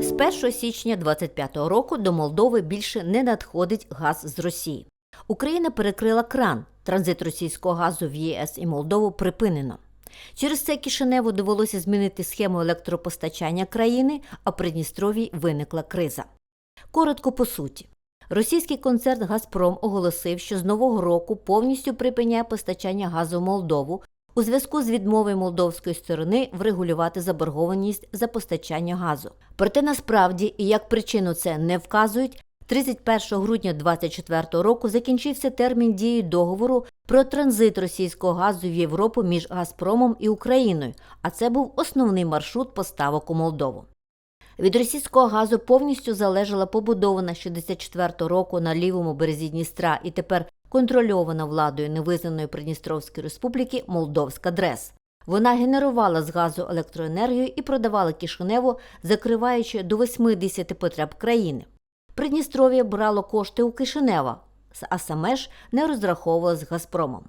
З 1 січня 2025 року до Молдови більше не надходить газ з Росії. Україна перекрила кран. Транзит російського газу в ЄС і Молдову припинено. Через це Кишиневу довелося змінити схему електропостачання країни, а в Придністров'ї виникла криза. Коротко по суті. Російський концерн Газпром оголосив, що з нового року повністю припиняє постачання газу в Молдову у зв'язку з відмовою молдовської сторони врегулювати заборгованість за постачання газу. Проте насправді, і як причину це не вказують, 31 грудня 2024 року закінчився термін дії договору про транзит російського газу в Європу між Газпромом і Україною, а це був основний маршрут поставок у Молдову. Від російського газу повністю залежала побудована 64 року на лівому березі Дністра і тепер контрольована владою невизнаної Придністровської республіки Молдовська ДРЕС. Вона генерувала з газу електроенергію і продавала Кишиневу, закриваючи до 80 потреб країни. Придністров'я брало кошти у Кишинева, а саме ж не розраховувало з Газпромом.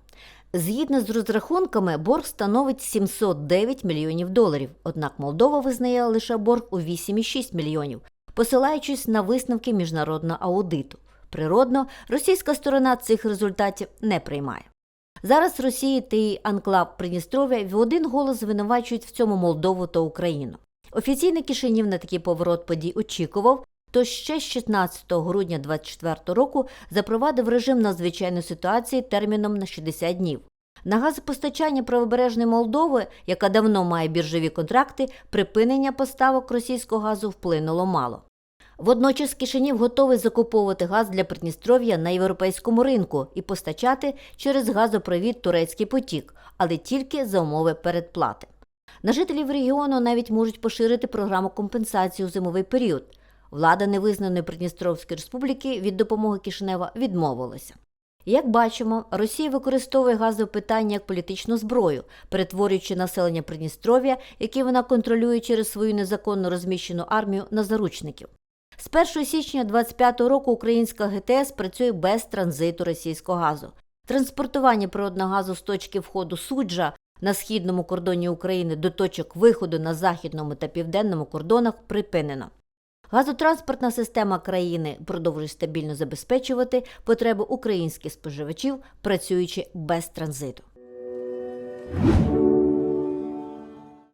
Згідно з розрахунками, борг становить 709 мільйонів доларів, однак Молдова визнає лише борг у 8,6 мільйонів, посилаючись на висновки міжнародного аудиту. Природно, російська сторона цих результатів не приймає. Зараз Росія та її анклав Придністров'я в один голос звинувачують в цьому Молдову та Україну. Офіційний Кишинів на такий поворот подій очікував, то ще з 16 грудня 2024 року запровадив режим надзвичайної ситуації терміном на 60 днів. На газопостачання правобережної Молдови, яка давно має біржові контракти, припинення поставок російського газу вплинуло мало. Водночас Кишинів готовий закуповувати газ для Придністров'я на європейському ринку і постачати через газопровід турецький потік, але тільки за умови передплати. На жителів регіону навіть можуть поширити програму компенсації у зимовий період. Влада невизнаної Придністровської республіки від допомоги Кишинева відмовилася. Як бачимо, Росія використовує газове питання як політичну зброю, перетворюючи населення Придністров'я, яке вона контролює через свою незаконно розміщену армію на заручників. З 1 січня 2025 року українська ГТС працює без транзиту російського газу. Транспортування природного газу з точки входу суджа на східному кордоні України до точок виходу на західному та південному кордонах припинено. Газотранспортна система країни продовжує стабільно забезпечувати потреби українських споживачів, працюючи без транзиту.